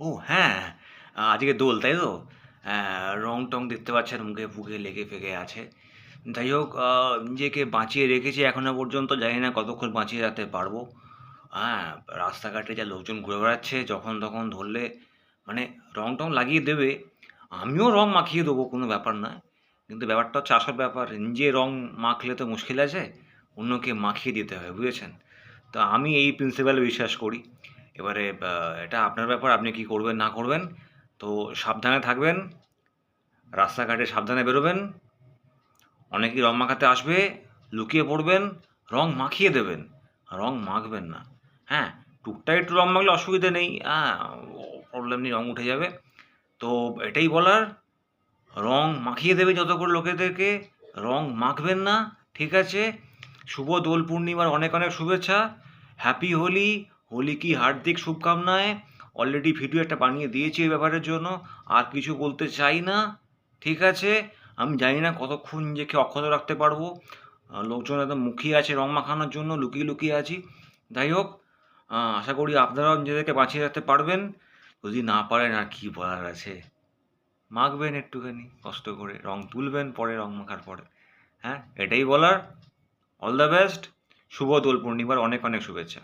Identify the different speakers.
Speaker 1: ও হ্যাঁ, আজকে দোল তাই তো? রং টং দেখতে পাচ্ছেন মুখে ফুঁকে লেগে ফেগে আছে। যাই হোক নিজেকে বাঁচিয়ে রেখেছি এখনও পর্যন্ত জানি না কতক্ষণ বাঁচিয়ে রাখতে পারব। হ্যাঁ, রাস্তাঘাটে যা লোকজন ঘুরে বেড়াচ্ছে যখন তখন ধরলে মানে রং টং লাগিয়ে দেবে। আমিও রং মাখিয়ে দেবো কোনো ব্যাপার নয়। কিন্তু ব্যাপারটা হচ্ছে আসল ব্যাপার নিজে রং মাখলে তো মুশকিল আছে। অন্যকে মাখিয়ে দিতে হয় বুঝেছেন? তো আমি এই প্রিন্সিপালে বিশ্বাস করি। এবারে এটা আপনার ব্যাপার আপনি কি করবেন না করবেন। তো সাবধানে থাকবেন। রাস্তাঘাটে সাবধানে বেরোবেন। অনেকেই রং মাখাতে আসবে, লুকিয়ে পড়বেন, রং মাখিয়ে দেবেন। রং মাখবেন না। হ্যাঁ, টুকটাক একটু রং মাখলে অসুবিধে নেই। হ্যাঁ প্রবলেম নেই রং উঠে যাবে। তো এটাই বলার রং মাখিয়ে দেবে যত করে লোকেদেরকে, রং মাখবেন না। ঠিক আছে? শুভ দোল পূর্ণিমার অনেক, অনেক শুভেচ্ছা। হ্যাপি হোলি। হোলি কি হার্দিক শুভকামনায়। অলরেডি ভিডিও একটা বানিয়ে দিয়েছি এই ব্যাপারের জন্য। আর কিছু বলতে চাই না। ঠিক আছে? আমি জানি না কতক্ষণ নিজেকে অক্ষত রাখতে পারব। লোকজন একদম মুখিয়ে আছে রং মাখানোর জন্য লুকিয়ে, লুকিয়ে আছি। যাই হোক আশা করি আপনারাও নিজেদেরকে বাঁচিয়ে রাখতে পারবেন। যদি না পারেন আর কি বলার আছে। মাখবেন একটুখানি কষ্ট করে। রং তুলবেন পরে রং মাখার পরে। হ্যাঁ, এটাই বলার। All the best. শুভ দোল পূর্ণিমার অনেক, অনেক শুভেচ্ছা।